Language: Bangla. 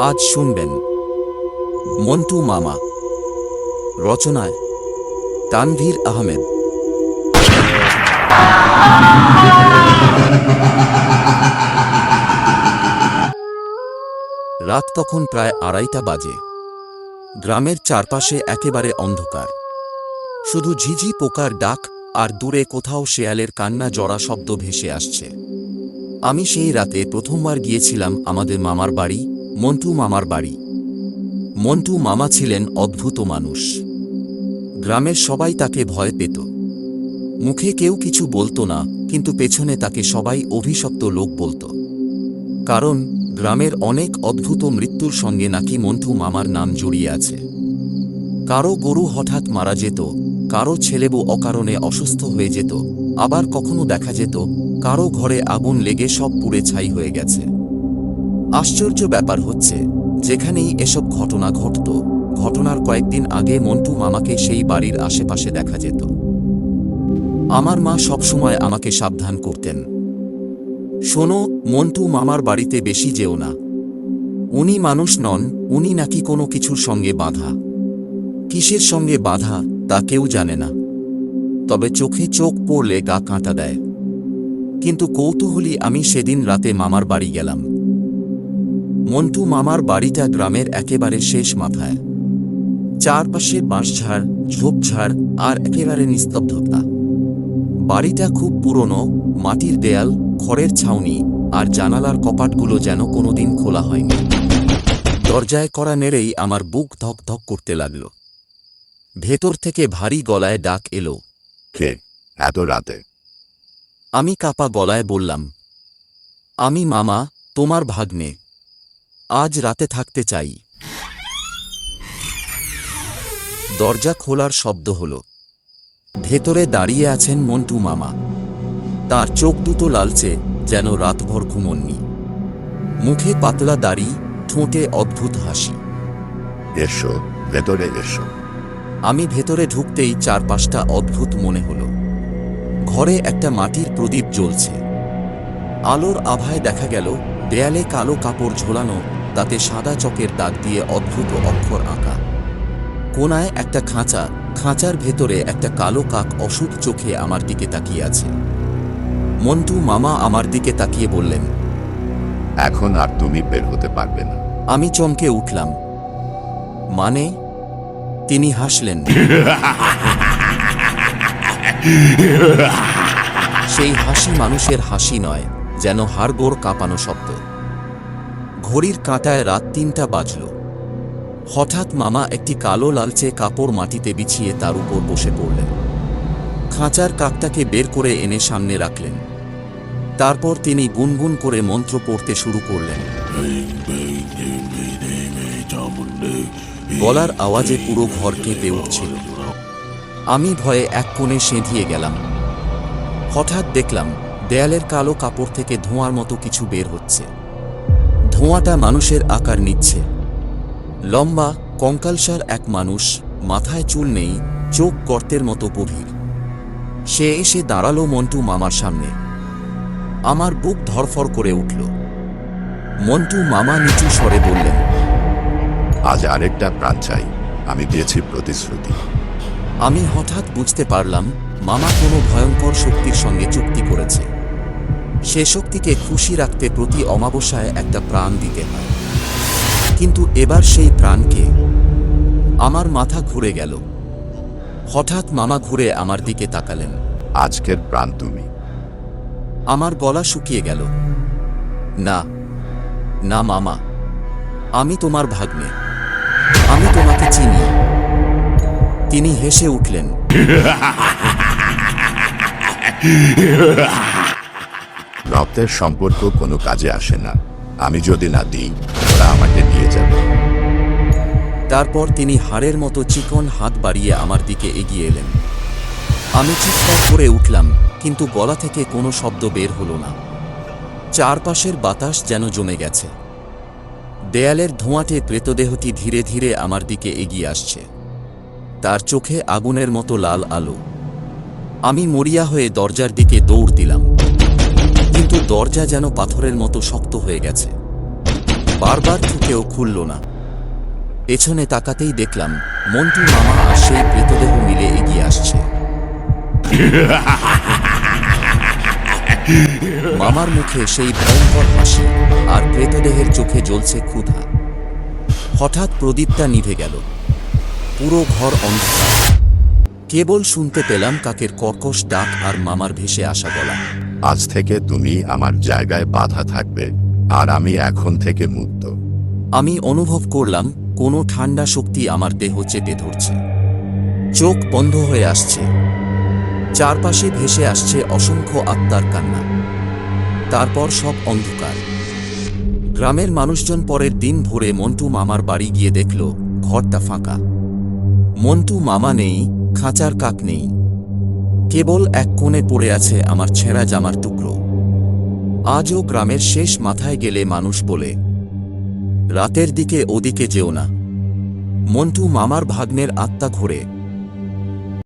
আজ শুনবেন মন্টু মামা, রচনায় তানভীর আহমেদ। রাত তখন প্রায় আড়াইটা বাজে। গ্রামের চারপাশে একেবারে অন্ধকার। শুধু ঝিঝি পোকার ডাক আর দূরে কোথাও শেয়ালের কান্না জড়া শব্দ ভেসে আসছে। আমি সেই রাতে প্রথমবার গিয়েছিলাম আমাদের মামার বাড়ি মন্টু মামার বাড়ি। মন্টু মামা ছিলেন অদ্ভুত মানুষ। গ্রামের সবাই তাকে ভয় পেত। মুখে কেউ কিছু বলতো না, কিন্তু পেছনে তাকে সবাই অভিশপ্ত লোক বলতো। কারণ, গ্রামের অনেক অদ্ভুত মৃত্যুর সঙ্গে নাকি মন্টু মামার নাম জড়িয়ে আছে। কারও গরু হঠাৎ মারা যেত, কারও ছেলেবু অকারণে অসুস্থ হয়ে যেত, আবার কখনো দেখা যেত, কারও ঘরে আগুন লেগে সব পুড়ে ছাই হয়ে গেছে। আশ্চর্য ব্যাপার হচ্ছে, যেখানেই এসব ঘটনা ঘটত, ঘটনার কয়েকদিন আগে মন্টু মামাকে সেই বাড়ির আশেপাশে দেখা যেত। আমার মা সবসময় আমাকে সাবধান করতেন। শোনো, মন্টু মামার বাড়িতে বেশি যেও না। উনি মানুষ নন, উনি নাকি কোনো কিছুর সঙ্গে বাঁধা। কিসের সঙ্গে বাঁধা, তা কেউ জানে না। তবে চোখে চোখ পড়লে গা কাঁটা দেয়। কিন্তু কৌতূহলী আমি সেদিন রাতে মামার বাড়ি গেলাম। মন্টু মামার বাড়িটা গ্রামের একেবারে শেষ মাথায়। চারপাশে বাঁশঝাড় ঝোপঝাড় আর একেবারে নিস্তব্ধতা। বাড়িটা খুব পুরনো মাটির দেয়াল খড়ের ছাউনি আর জানালার কপাটগুলো যেন কোনোদিন খোলা হয়নি। দরজায় করা নেড়েই আমার বুক ধক ধক করতে লাগল। ভেতর থেকে ভারী গলায় ডাক এলো কে? এত রাতে? আমি কাপা গলায় বললাম আমি মামা তোমার ভাগ্নে। আজ রাতে থাকতে চাই। দরজা খোলার শব্দ হল। ভেতরে দাঁড়িয়ে আছেন মন্টু মামা। তার চোখ দুটো লালচে যেন রাতভর ঘুমননি। মুখে পাতলা দাড়ি ঠোঁটে অদ্ভুত হাসি। এসো ভেতরে এসো। আমি ভেতরে ঢুকতেই চারপাশটা অদ্ভুত মনে হল। ঘরে একটা মাটির প্রদীপ জ্বলছে। আলোর আভায় দেখা গেল দেয়ালে কালো কাপড় ঝোলানো তাতে সাদা চকের দাগ দিয়ে অদ্ভুত অক্ষর আঁকা। কোনায় একটা খাঁচা খাঁচার ভেতরে একটা কালো কাক অশুভ চোখে আমার দিকে তাকিয়ে আছে। মন্টু মামা আমার দিকে তাকিয়ে বললেন এখন আর তুমি বের হতে পারবে না। আমি চমকে উঠলাম। মানে? তিনি হাসলেন। সেই হাসি মানুষের হাসি নয় যেন হাড়গোড় কাঁপানো শব্দ। ঘড়ির কাঁটায় রাত তিনটা বাজল। হঠাৎ মামা একটি কালো লালচে কাপড় মাটিতে বিছিয়ে তার উপর বসে পড়লেন। খাঁচার কাকটাকে বের করে এনে সামনে রাখলেন। তারপর তিনি গুনগুন করে মন্ত্র পড়তে শুরু করলেন। গলার আওয়াজে পুরো ঘর কেঁপে উঠছিল। আমি ভয়ে এক কোণে সেঁধিয়ে গেলাম। হঠাৎ দেখলাম, দেয়ালের কালো কাপড় থেকে ধোঁয়ার মতো কিছু বের হচ্ছে। ধোঁয়াটা মানুষের আকার নিচ্ছে। লম্বা কঙ্কালসার এক মানুষ মাথায় চুল নেই চোখ গর্তের মতো গভীর। সে এসে দাঁড়াল মন্টু মামার সামনে। আমার বুক ধরফর করে উঠল। মন্টু মামা নিচু স্বরে বললেন আজ আরেকটা প্রাণ চাই আমি দিয়েছি প্রতিশ্রুতি। আমি হঠাৎ বুঝতে পারলাম মামা কোনো ভয়ঙ্কর শক্তির সঙ্গে চুক্তি করেছে। সে শক্তিকে খুশি রাখতে প্রতি অমাবস্যায় একটা প্রাণ দিতে হয়। কিন্তু এবার সেই প্রাণকে আমার মাথা ঘুরে গেল। হঠাৎ মামা ঘুরে আমার দিকে তাকালেন। আজকের প্রাণ তুমি। আমার গলা শুকিয়ে গেল। না না মামা আমি তোমার ভাগ্নে। আমি তোমাকে চিনি। তিনি হেসে উঠলেন। রক্তের সম্পর্ক কোনো কাজে আসে না। আমি যদি না দিই, ওরা আমাকে নিয়ে যাবে। তারপর তিনি হাড়ের মতো চিকন হাত বাড়িয়ে আমার দিকে এগিয়ে এলেন। আমি চিৎকার করে উঠলাম, কিন্তু গলা থেকে কোনো শব্দ বের হলো না। চারপাশের বাতাস যেন জমে গেছে। দেয়ালের ধোঁয়াটে প্রেতদেহটি ধীরে ধীরে আমার দিকে এগিয়ে আসছে। তার চোখে আগুনের মতো লাল আলো। আমি মরিয়া হয়ে দরজার দিকে দৌড় দিলাম। দরজা যেন পাথরের মতো শক্ত হয়ে গেছে। বারবার ঠুকেও খুলল না। পেছনে তাকাতেই দেখলাম মন্টু মামা আর সেই মৃতদেহ মিলে এগিয়ে আসছে। মামার মুখে সেই ভয়ঙ্কর হাসি আর প্রেতদেহের চোখে জ্বলছে ক্ষুধা। হঠাৎ প্রদীপটা নিভে গেল। পুরো ঘর অন্ধকার। কেবল শুনতে পেলাম কাকের কর্কশ ডাক আর মামার ভেসে আসা গলা। আজ থেকে তুমি আমার জায়গায় বাধা থাকবে, আর আমি এখন থেকে মুক্ত। আমি অনুভব করলাম, কোনো ঠান্ডা শক্তি আমার দেহ চেপে ধরছে। চোখ বন্ধ হয়ে আসছে। চারপাশে ভেসে আসছে অসংখ্য আত্মার কান্না। তারপর সব অন্ধকার। গ্রামের মানুষজন পরের দিন ভোরে মন্টু মামার বাড়ি গিয়ে দেখল, ঘরটা ফাঁকা। মন্টু মামা নেই, খাঁচার কাক নেই। কেবল এক কোণে পড়ে আছে আমার ছেঁড়া জামার টুকরো। আজও গ্রামের শেষ মাথায় গেলে মানুষ বলে, রাতের দিকে ওদিকে যেও না। মন্টু মামার ভাগ্নের আত্মা ঘোরে